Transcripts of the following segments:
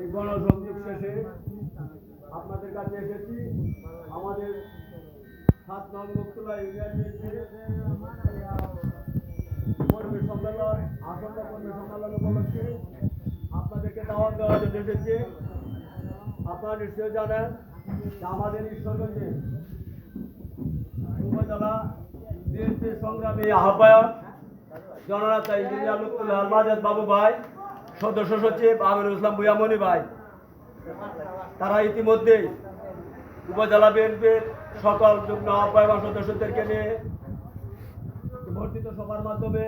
এই গণসংযোগ শেষে আপনাদের কাছে এসেছি। আমাদের সাত নং মুক্তলা ইউনিয়ন কর্মী সম্মেলন, আসন্ন কর্মী সম্মেলন উপলক্ষে আপনাদেরকে দাওয়াত দেওয়ার জন্য এসেছি। আপনারা নিশ্চয়ই জানেন আমাদের ঈশ্বরগঞ্জে উপজেলা বিএনপির সংগ্রামী আহ্বায়ক জননেতা ইঞ্জিনিয়ার মাজেদ বাবু ভাই সদস্য সচিব আমিরুল ইসলাম বুয়ামণি ভাই। তারা ইতিমধ্যেই উপজেলা বিএনপির সকল যুগ্ম আহ্বায়ক সদস্যদেরকে নিয়ে বর্ধিত সভার মাধ্যমে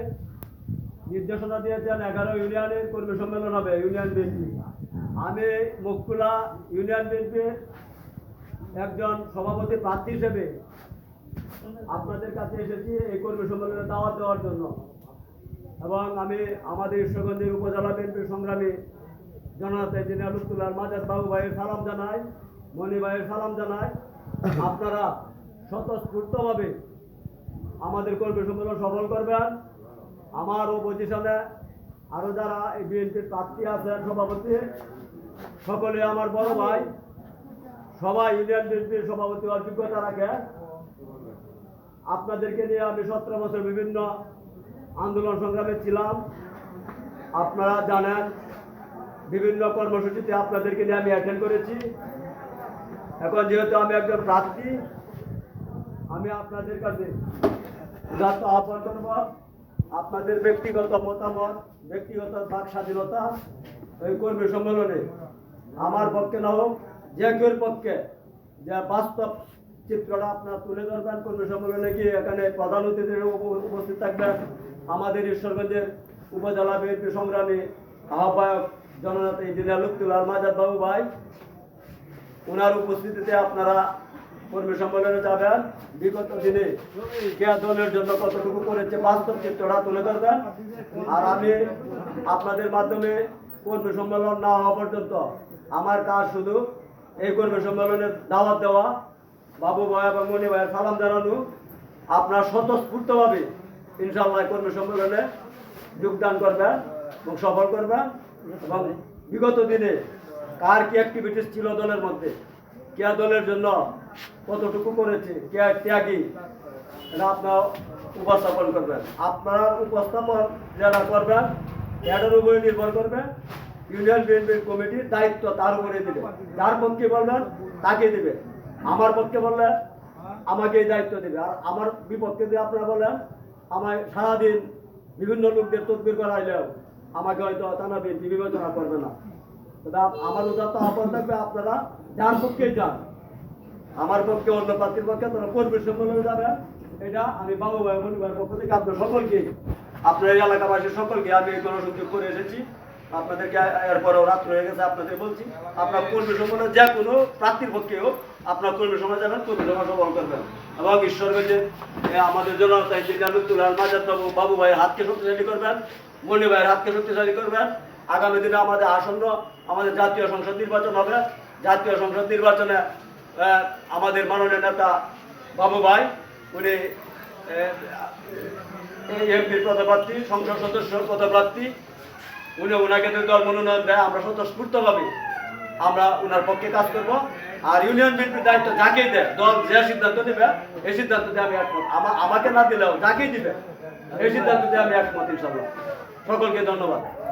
নির্দেশনা দিয়েছেন এগারো ইউনিয়নের কর্মী সম্মেলন হবে, ইউনিয়ন বিএনপি। আমি মুকুলা ইউনিয়ন বিএনপির একজন সভাপতি প্রার্থী হিসেবে আপনাদের কাছে এসেছি এই কর্মী সম্মেলনে দাওয়াত দেওয়ার জন্য। এবং আমি আমাদের ঈশ্বরগঞ্জের উপজেলা বিএনপির সংগ্রামী জননেতা ইঞ্জিনিয়ার লুৎফুল্লাহ মাজাদ বাবু ভাইয়ের সালাম জানাই মণি ভাইয়ের সালাম জানাই, আপনারা স্বতঃস্ফূর্তভাবে আমাদের কর্মী সম্মেলন সফল করবেন। আমার অপোজিশনে আরও যারা এই বিএনপির প্রার্থী আছেন, সভাপতি, সকলে আমার বড় ভাই, সবাই ইউনিয়ন বিএনপির সভাপতি হওয়ার যোগ্যতা রাখে। আপনাদেরকে নিয়ে আমি সতেরো বছর বিভিন্ন আন্দোলন সংগ্রামে ছিলাম। আপনারা জানেন, বিভিন্ন কর্মসূচিতে আপনাদেরকে নিয়ে আমি অ্যাটেন্ড করেছি। এখন যেহেতু আমি একজন প্রার্থী, আমি আপনাদের কাছে উদাত্ত আহ্বান করব, আপনাদের ব্যক্তিগত মতামত, ব্যক্তিগত বাক স্বাধীনতা, এই কর্মী সম্মেলনে আমার পক্ষে না হোক, যে কেউ পক্ষে, যে বাস্তব চিত্রটা আপনারা তুলে ধরবেন। কর্মী সম্মেলনে গিয়ে এখানে প্রধান অতিথি উপ- উপস্থিত থাকবেন। আমাদের ঈশ্বরগঞ্জের উপজেলা বিএনপি সংগ্রামী আহ্বায়ক জননেতা ইঞ্জিনিয়ার লুৎফুল্লাহ মাজাদ বাবু ভাই ওনার উপস্থিতিতে আপনারা কর্মী সম্মেলনে যাবেন। বিগত দিনে কে দলের জন্য কতটুকু করেছে বাস্তব চিত্রটা তুলে ধরবেন। আর আমি আপনাদের মাধ্যমে কর্মী সম্মেলন না হওয়া পর্যন্ত আমার কাজ শুধু এই কর্মী সম্মেলনের দাওয়াত দেওয়া। বাবু ভাই এবং মণি ভাইয়ের সালাম জানানো, আপনার স্বতঃস্ফূর্তভাবে ইনশাল্লাহ কর্মী সম্মেলনে যোগদান করবেন এবং সফল করবেন এবং বিগত দিনে কার কি অ্যাক্টিভিটিস ছিল দলের মধ্যে কে দলের জন্য কতটুকু করেছে কে ত্যাগী, এটা আপনার উপস্থাপন করবেন। আপনারা উপস্থাপন যারা করবেন এটার উপরে নির্ভর করবে, ইউনিয়ন বিএনপির কমিটির দায়িত্ব তার উপরে দিবে। যার পক্ষে বলবেন, তাকে দিবে। আমার পক্ষে বললে আমাকে এই দায়িত্ব দেবে। আর আমার বিপক্ষে যদি আপনারা বলেন, আমায় সারাদিন বিভিন্ন লোকদের তদবির করা করাইলেও আমাকে হয়তো বিএনপি বিবেচনা করবে না। আমার উদাত্ত আহ্বান থাকবে, আপনারা যার পক্ষেই যান। আমার পক্ষে, অন্য প্রার্থীর পক্ষে তারা কর্মী সম্মেলনে যাবে। এটা আমি বাবু ভাই মনি ভাইয়ের পক্ষ থেকে আপনার সকলকে আপনার এই এলাকাবাসীর সকলকে আমি এই গণসংযোগ করে এসেছি। আপনাদেরকে এরপরেও রাত হয়ে গেছে, আপনাদের বলছি, আপনার কর্মী সম্মেলনে যে কোনো প্রার্থীর পক্ষে হোক, আপনার কর্মী সমাজ যাবেন, কর্মী সমাজ সফল করবেন। এবং ঈশ্বরগঞ্জে আমাদের জনতা ইঞ্জিনিয়ার লুৎফুল্লাহ মাজাদ বাবু বাবু ভাইয়ের হাতকে শক্তিশালী করবেন, মনি ভাইয়ের হাতকে শক্তিশালী করবেন। আগামী দিনে আমাদের আসন্ন, আমাদের জাতীয় সংসদ নির্বাচন হবে। জাতীয় সংসদ নির্বাচনে আমাদের মাননীয় নেতা বাবু ভাই, উনি এমপির পদপ্রার্থী, সংসদ সদস্য পদপ্রার্থী উনি ওনাকে যদি দল মনোনয়ন দেয়, আমরা স্বতঃস্ফূর্তভাবে আমরা ওনার পক্ষে কাজ করব। আর ইউনিয়ন বিএনপির দায়িত্ব যাকেই দেয়, দল যে সিদ্ধান্ত দেবে এই সিদ্ধান্ত দিয়ে আমি একমত। আমা- আমাকে না দিলেও যাকেই দিবে, এই সিদ্ধান্ত দিয়ে আমি একমত ইনশাল্লাহ সকলকে ধন্যবাদ।